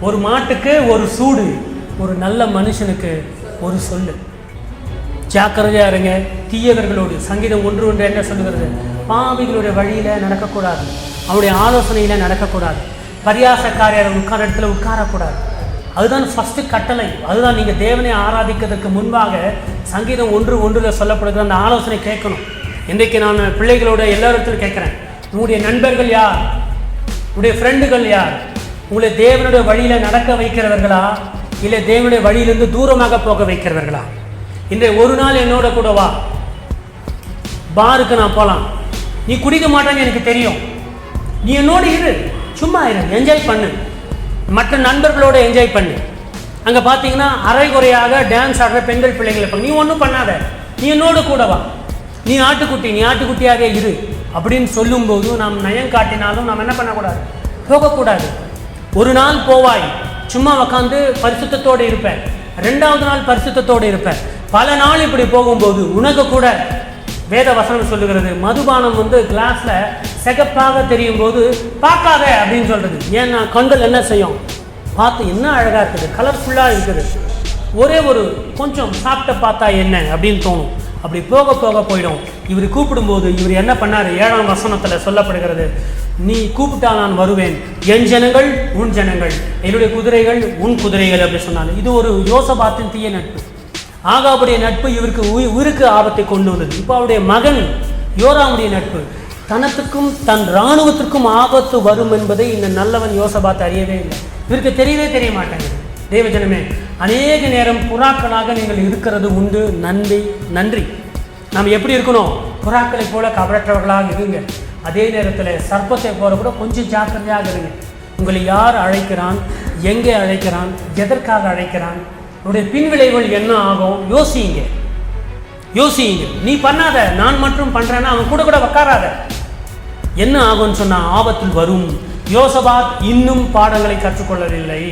ஒரு மாட்டுக்கு ஒரு சூடு ஒரு நல்ல மனுஷனுக்கு ஒரு சொல்லு. ஜாக்கிரதையாக இருங்க. தீயவர்களோடு சங்கீதம் ஒன்று ஒன்று என்ன சொல்லுகிறது? பாவிகளுடைய வழியில் நடக்கக்கூடாது. அவருடைய ஆலோசனையில் நடக்கக்கூடாது. பரியாசக்காரர் உட்கார இடத்துல உட்காரக்கூடாது. அதுதான் ஃபஸ்ட்டு கட்டளை. அதுதான் நீங்கள் தேவனை ஆராதிக்கிறதுக்கு முன்பாக சங்கீதம் ஒன்று ஒன்றில் சொல்லப்படுகிற அந்த ஆலோசனை கேட்கணும். இன்றைக்கு நான் பிள்ளைகளோட எல்லாரிடத்திலும் கேட்குறேன். உங்களுடைய நண்பர்கள் யார்? உங்களுடைய ஃப்ரெண்டுகள் யார்? உங்களை தேவனுடைய வழியில் நடக்க வைக்கிறவர்களா? இல்லை தேவனுடைய வழியிலிருந்து தூரமாக போக வைக்கிறவர்களா? இன்றைய ஒரு நாள் என்னோட கூட வா. பாருக்கு நான் போகலாம் நீ குடிக்க மாட்டேன்னு எனக்கு தெரியும். நீ என்னோட இரு. சும்மா இரு. என்ஜாய் பண்ணு. மற்ற நண்பர்களோட என்ஜாய் பண்ணு. அங்கே பார்த்தீங்கன்னா அரைகுறையாக டான்ஸ் ஆடுற பெண்கள் பிள்ளைங்களை இருப்பாங்க. நீ ஒன்றும் பண்ணாத. நீ என்னோட கூட வா. நீ ஆட்டுக்குட்டி நீ ஆட்டுக்குட்டியாக இரு. அப்படின்னு சொல்லும்போது நாம் நயம் காட்டினாலும் நாம் என்ன பண்ணக்கூடாது? போகக்கூடாது. ஒரு நாள் போவாய். சும்மா உக்காந்து பரிசுத்தத்தோடு இருப்பேன். ரெண்டாவது நாள் பரிசுத்தத்தோடு இருப்பேன். பல நாள் இப்படி போகும்போது உனக்கு கூட வேத வசனம் சொல்லுகிறது. மதுபானம் வந்து கிளாஸில் சிகப்பாக தெரியும் போது பார்க்காத அப்படின்னு சொல்கிறது ஏன்னா கண்கள் என்ன செய்யும்? பார்த்து என்ன அழகாக இருக்குது. கலர்ஃபுல்லாக இருக்குது. ஒரே ஒரு கொஞ்சம் சாப்பிட்ட பார்த்தா என்ன அப்படின்னு தோணும். அப்படி போக போக போயிடும். இவர் கூப்பிடும்போது இவர் என்ன பண்ணாரு? ஏழாம் வசனத்தில் சொல்லப்படுகிறது நீ கூப்பிட்டா நான் வருவேன். என் ஜனங்கள் உன் ஜனங்கள். என்னுடைய குதிரைகள் உன் குதிரைகள் அப்படி சொன்னாங்க. இது ஒரு யோசபாத்தின் தீய நட்பு. ஆகாவுடைய நட்பு இவருக்கு உயி- உயிருக்கு ஆபத்தை கொண்டு வந்தது. இப்போ அவருடைய மகன் யோராவுடைய நட்பு. தனத்துக்கும் தன் இராணுவத்திற்கும் ஆபத்து வரும் என்பதை இந்த நல்லவன் யோசபாத் அறியவே இல்லை. இவருக்கு தெரியவே தெரிய மாட்டேங்குது. தேவஜனமே அநேக நேரம் புறாக்களாக நீங்கள் இருக்கிறது உண்டு. நன்றி நன்றி. நாம் எப்படி இருக்கணும்? புறாக்களைப் போல கபடற்றவர்களாக இருங்க. அதே நேரத்தில் சர்ப்பத்தை போல கூட கொஞ்சம் ஜாக்கிரதையாக இருங்க. உங்களை யார் அழைக்கிறான்? எங்கே அழைக்கிறான்? எதற்காக அழைக்கிறான்? உடைய பின்விளைவுகள் என்ன ஆகும்? யோசிங்க யோசிங்க நீ பண்ணாத நான் மட்டும் பண்ணுறேன்னா அவன் கூட கூட உக்காராத. என்ன ஆகும்னு சொன்னால் ஆபத்தில் வரும். யோசபாத் இன்னும் பாடங்களை கற்றுக்கொள்ளவில்லை.